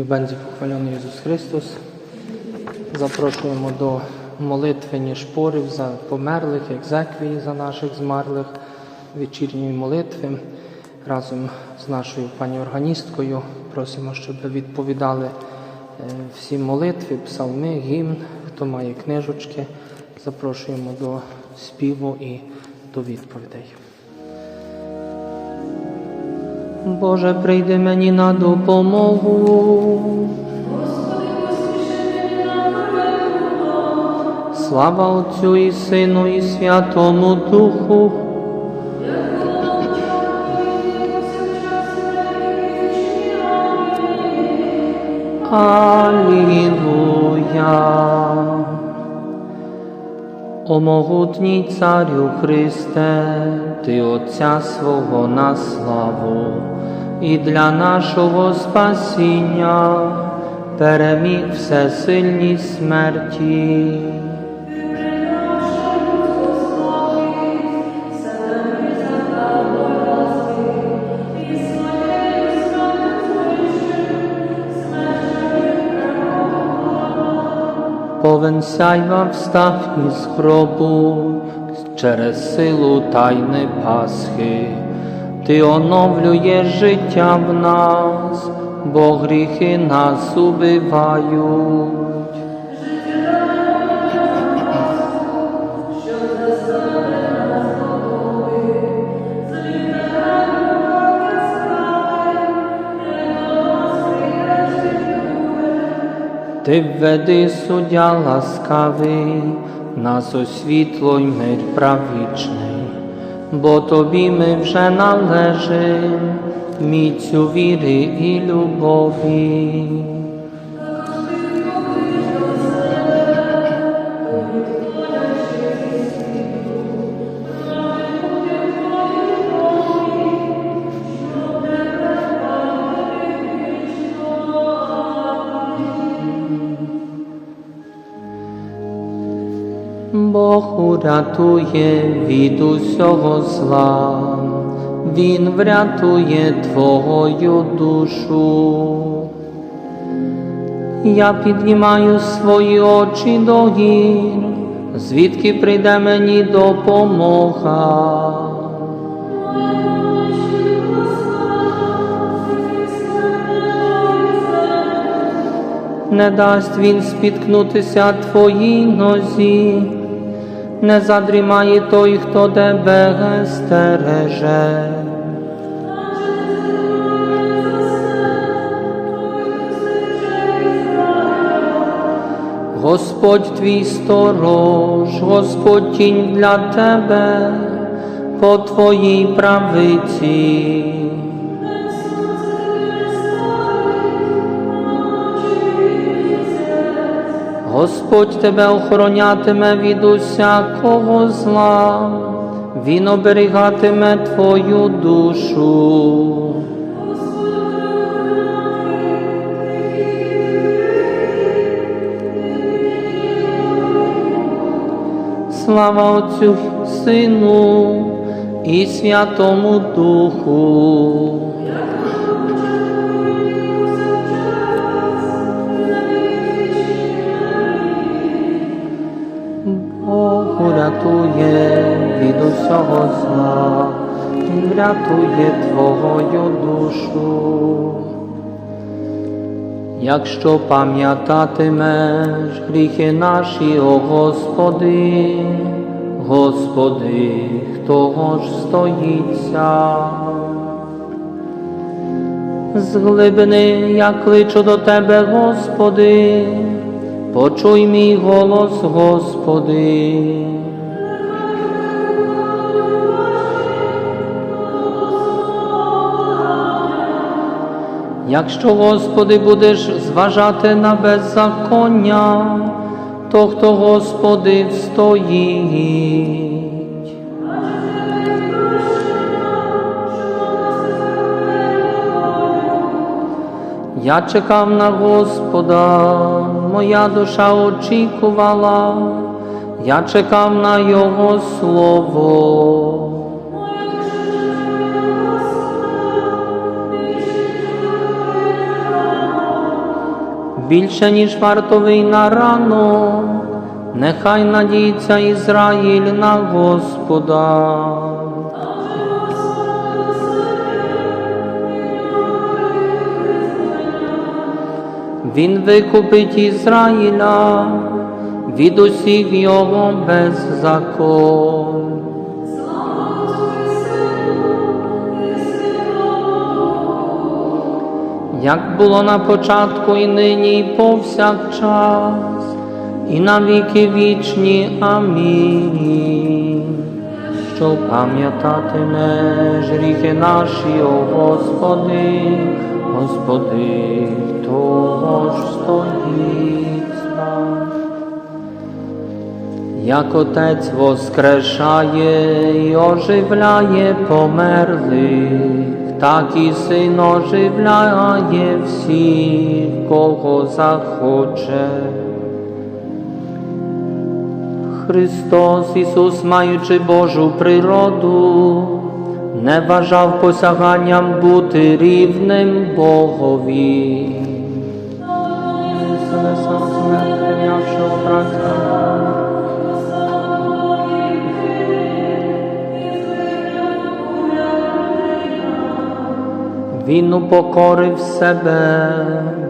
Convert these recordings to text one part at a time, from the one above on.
Niech będzie pochwalony Jezus Chrystus. Запрошуємо до молитви ніж порив за померлих, екзеквії за наших змерлих, вечірньої молитви. Разом з нашою пані органісткою просимо, щоб відповідали е, всі молитви, псалми, гімн, хто має книжечки. Запрошуємо до співу і до відповідей. Боже, прийди мені на допомогу. Слава Отцю і Сину, і Святому Духу. Алілуя. О могутній царю Христе, Ти Отця свого на славу і для нашого спасіння переміг всесильні смерті. Повен сяйва встав із гробу через силу тайни Пасхи. Ти оновлюєш життя в нас, бо гріхи нас убивають. Ти введи суддя ласкавий, нас освітло й мир правічний, бо тобі ми вже належим, міцю віри і любові. Бог урятує від усього зла, Він врятує твою душу. Я піднімаю свої очі до гір, звідки прийде мені допомога. Не дасть він спіткнутися твоїй нозі, не задрімає той, хто тебе стереже. Господь твій сторож, Господь тінь для тебе по твоїй правиці. Господь тебе охоронятиме від усякого зла, Він оберігатиме твою душу. Слава Отцю, Сину і Святому Духу. Бог урятує від усього зла, Він врятує твою душу. Якщо пам'ятатимеш гріхи наші, о Господи, Господи, хто ж стоїться? З глибини я кличу до Тебе, Господи, почуй мій голос, Господи. Якщо, Господи, будеш зважати на беззаконня, то хто, Господи, встоїть? Я чекав на Господа, моя душа очікувала, я чекав на Його слово. Більше, ніж вартовий на рано, нехай надіється Ізраїль на Господа. Він викупить Ізраїля від усіх його беззаконь. Як було на початку і нині, і повсякчас, і на віки вічні. Амінь. Що пам'ятатимеш гріхи наші, о Господи, Господи, того ж стоїть. Як Отець воскрешає і оживляє померлих, так і Син оживляє всіх, кого захоче. Христос Ісус, маючи Божу природу, не вважав посяганням бути рівним Богові. Себе Він упокорив себе,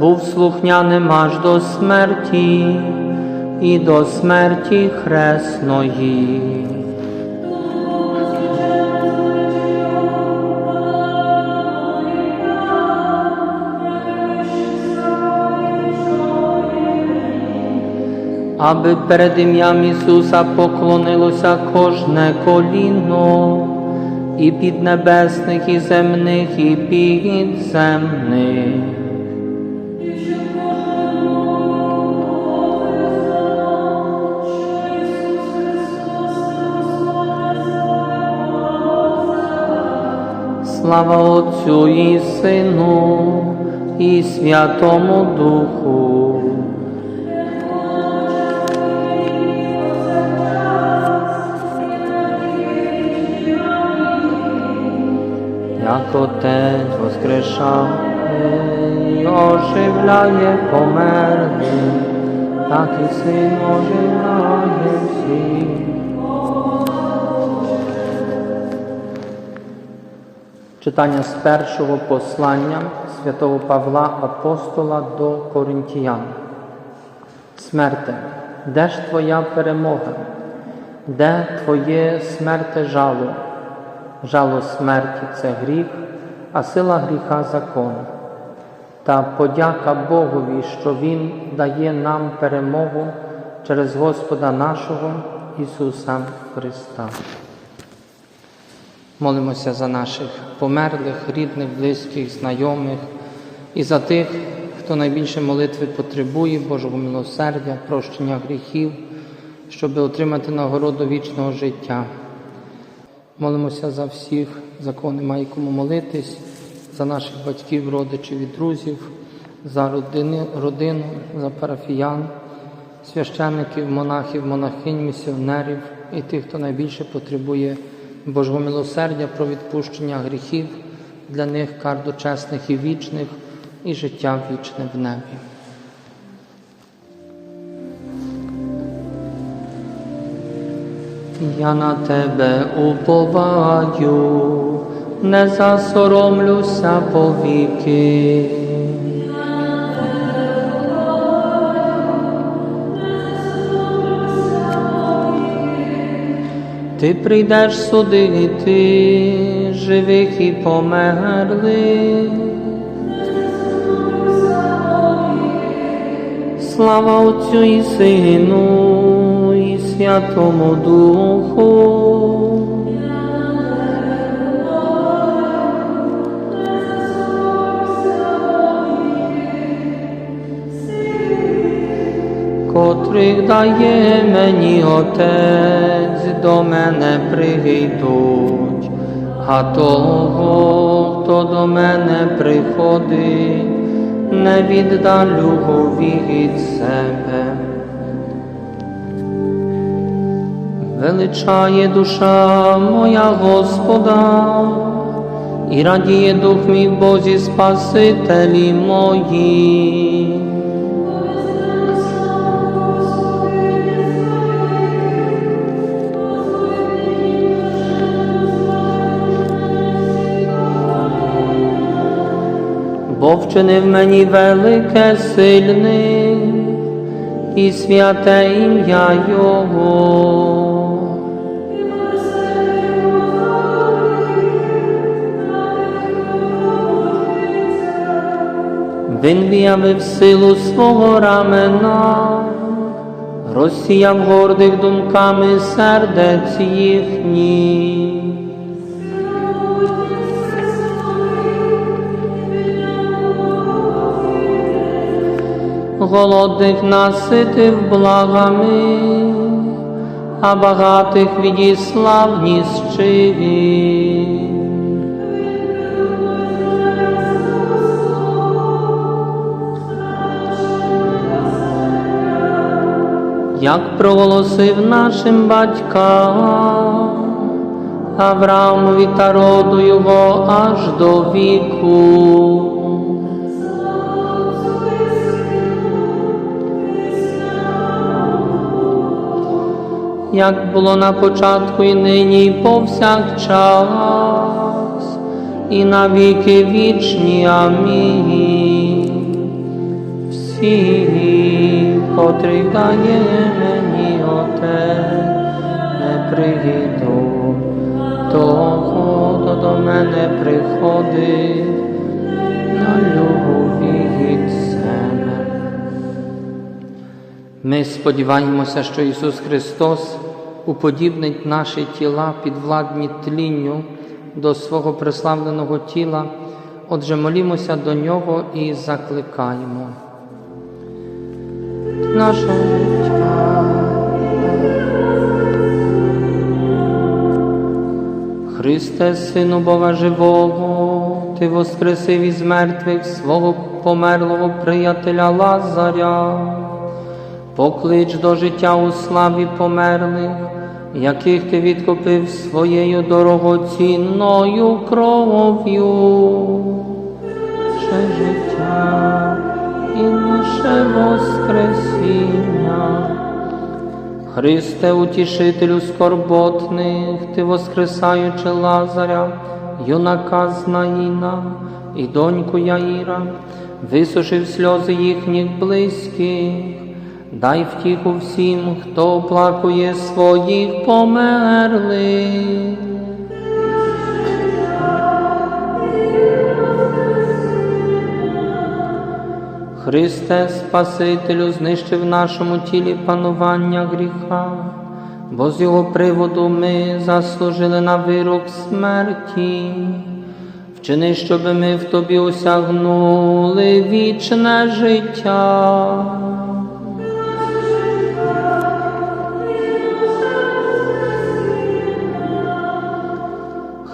був слухняним аж до смерті і до смерті хресної. Аби перед ім'ям Ісуса поклонилося кожне коліно, і піднебесних, і земних, і підземних. Слава Отцю і Сину, і Святому Духу. Отець воскрешає і оживляє померлих, так і Син оживляє всіх. Читання з першого послання святого Павла Апостола до Коринтіян. Смерте, де ж твоя перемога? Де твоє смерте жало? Жало смерті це гріх, а сила гріха закон. Та подяка Богові, що Він дає нам перемогу через Господа нашого Ісуса Христа. Молимося за наших померлих, рідних, близьких, знайомих і за тих, хто найбільше молитви потребує, Божого милосердя, прощення гріхів, щоб отримати нагороду вічного життя. Молимося за всіх, за кого немає кому молитись, за наших батьків, родичів і друзів, за родини, родину, за парафіян, священників, монахів, монахинь, місіонерів і тих, хто найбільше потребує Божого милосердя про відпущення гріхів, для них кар дочесних і вічних, і життя вічне в небі. Я на тебе уповаю, не засоромлюся повіки. Ти прийдеш судити живих і померлих. Слава Отцю і Сину, Святому Духу. Котрих дає мені Отець, до мене прийдуть, а того, хто до мене приходить, не віддалю від себе. величає душа моя Господа, і радіє дух мій в Бозі Спасителі мої. Бо вчинив мені велике сильне і святе ім'я Його. Він виявив силу свого рамена, розсіяв гордих думками сердець їхніх. Голодних наситив благами, а багатих відіслав ні як проголосив нашим батькам, Авраамові та роду його аж до віку. Як було на початку і нині, і повсякчас, і на віки вічні. Амінь. Всі, котрий дає мені Отець, не прийду, того, хто до мене приходить, на любові від себе. Ми сподіваємося, що Ісус Христос уподібнить наші тіла підвладні тлінню до свого преславленого тіла. Отже, молімося до Нього і закликаємо. Наше життя. Христе, Сину Бога Живого, Ти воскресив із мертвих свого померлого приятеля Лазаря, поклич до життя у славі померлих, яких ти відкупив своєю дорогоцінною кров'ю. І наше Воскресіння. Христе, утішителю скорботних, Ти воскресаючи Лазаря, юнака Знаїна і доньку Яїра, висушив сльози їхніх близьких, дай втіху всім, хто оплакує своїх померлих. Христе, Спасителю, знищив в нашому тілі панування гріха, бо з його приводу ми заслужили на вирок смерті. Вчини, щоб ми в тобі осягнули вічне життя.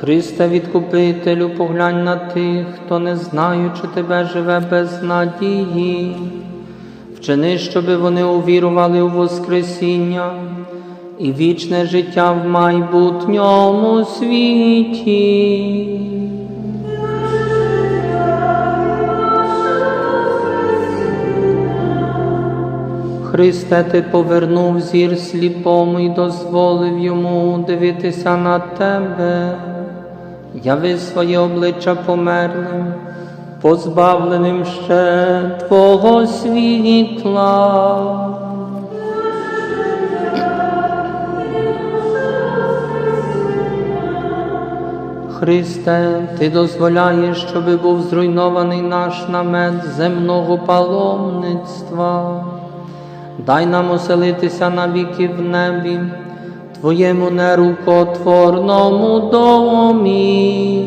Христе, відкупителю, поглянь на тих, хто не знаючи тебе, живе без надії. Вчини, щоби вони увірували у Воскресіння і вічне життя в майбутньому світі. Христе, Ти повернув зір сліпому і дозволив йому дивитися на Тебе, яви своє обличчя померлим, позбавленим ще Твого світла. Христе, Ти дозволяєш, щоби був зруйнований наш намет земного паломництва. Дай нам оселитися навіки в небі, Твоєму нерукотворному домі.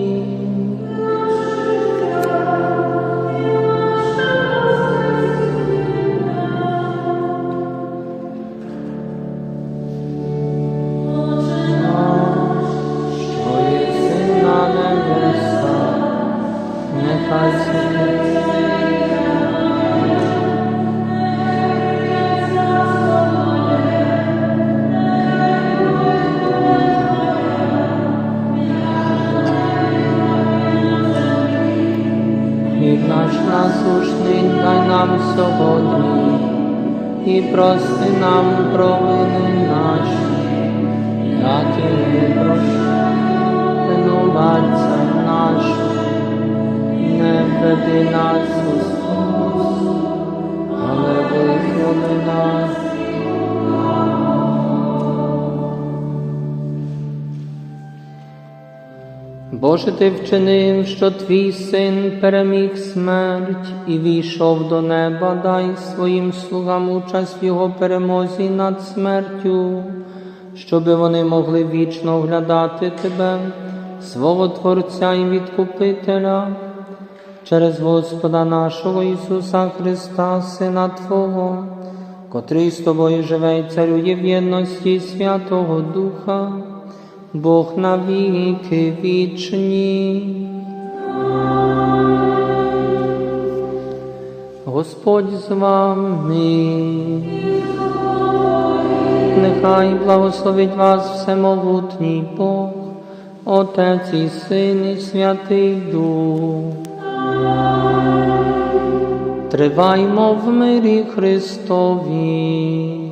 І прости нам провини наші, як і ми прощаємо винуватцям не введи нас Господь, але визволи нас. Боже, ти вчинив, що твій син переміг смерть і війшов до неба, дай своїм слугам участь в його перемозі над смертю, щоби вони могли вічно оглядати тебе, свого Творця і Відкупителя, через Господа нашого Ісуса Христа, Сина Твого, котрий з тобою живе і царює в єдності Святого Духа. Бог навіки вічні. Господь з вами. Нехай благословить вас всемогутній Бог, Отець і Син і Святий Дух. Триваймо в мирі Христові.